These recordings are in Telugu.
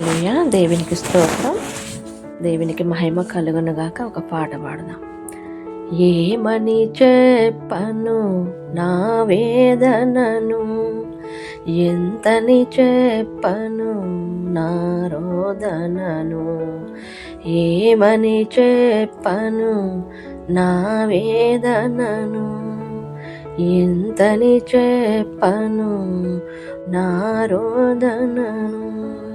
హల్లెలూయా. దేవునికి స్తోత్రం. దేవునికి మహిమ కలుగునుగాక ఒక పాట పాడదాం. ఏమని చెప్పను నా వేదనను? ఎంతని చెప్పను నా రోదనను? ఏమని చెప్పను నా వేదనను? ఎంతని చెప్పను నా రోదనను?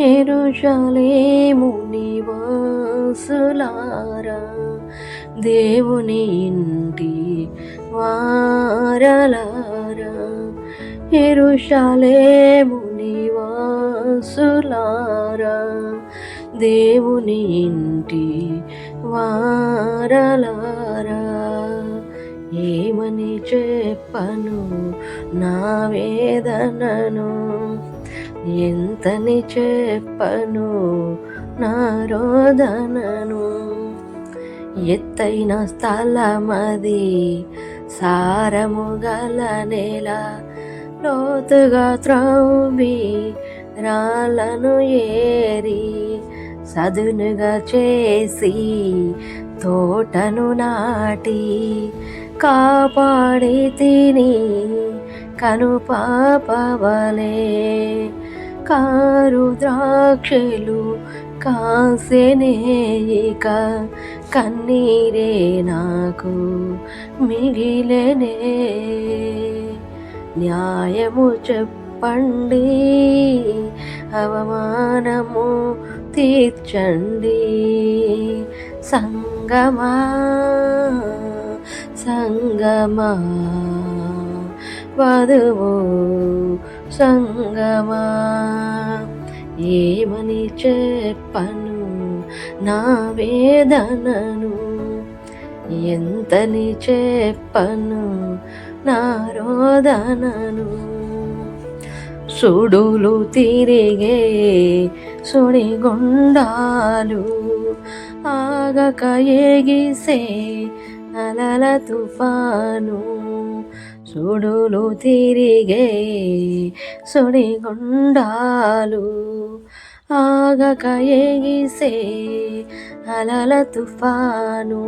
ఎరుషలేము నివాసులారా దేవుని ఇంటి వారలారా. ఎరుషలేము నివాసులారా దేవుని ఇంటి వారలారా. ఏమని చెప్పను నా వేదనను? ఎంతని చెప్పను నా రోదనను? ఎత్తైన స్థలమది సారము గల నేల లోతుగా త్రవ్వి రాళ్ళను ఏరి సదునుగా చేసి తోటను నాటి కాపాడి తిని కను పాపవలే కారు ద్రాక్షలు కాసెనేయిక కన్నీరే నాకు మిగిలేనే. న్యాయము చెప్పండి అవమానము తీర్చండి. సంగమా సంగమా వధువు సంగమా. ఏమని చెప్పను? నా వేదనను ఎంతని చెప్పను? నా రోదనను సుడులు తిరిగే సుడిగుండాలు ఆగక ఏగిసే అలల తుఫాను సుడులు తిరిగే సుడిగుండాలు ఆగక ఏగిసే అలల తుఫాను.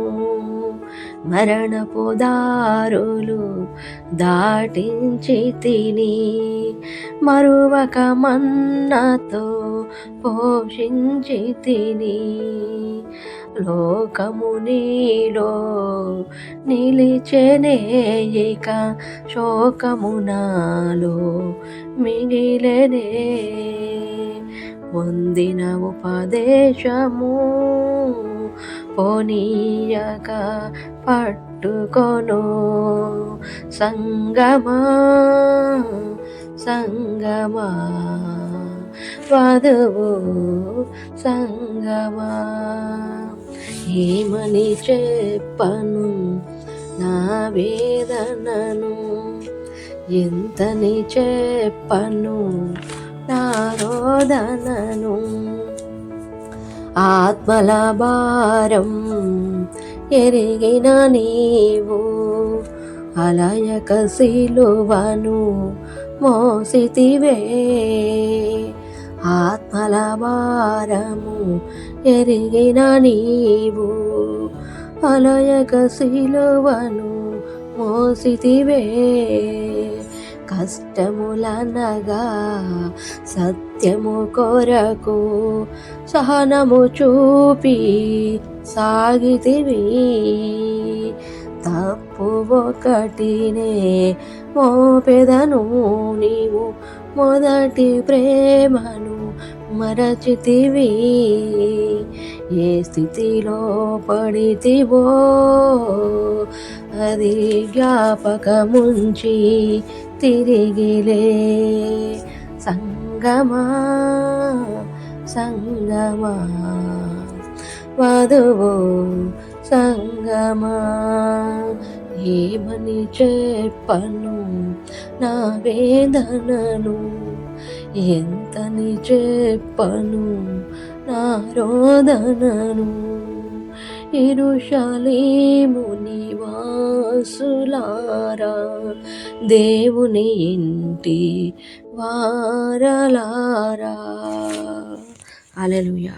మరణపు దారులు దాటించి తిని మరువక మన్నతో పోషించి తిని లోకము నీలో నిలిచెనే ఇక శోకము నాలో మిగిలెనే. పొందిన ఉపదేశము పోనీయక పట్టుకొను. సంగమా సంగమా వధువు సంగమా. ఏమని చెప్పను నా వేదనను? ఎంతని చెప్పను? నా ఆత్మల భారం ఎరిగిన నీవు అలయక సిలువను మోసితివే. ఆత్మల భారము ఎరిగిన నీవు అలయక సిలువను మోసితివే. కష్టములనగా సత్యము కొరకు సహనము చూపి సాగితివి. తప్పు ఒకటినే మోపెదను నీవు మొదటి ప్రేమను మరచితివి. ఏ స్థితిలో పడితివో అది జ్ఞాపకముంచి తిరిగిలే సంగమా సంగమా వధువు సంగమా ఏమని చెప్పను నా వేదనను ఎంతని చెప్పను నా రోదనను ఎరుషలేము నివాసులారా దేవుని ఇంటి వారలారా. అలలుయా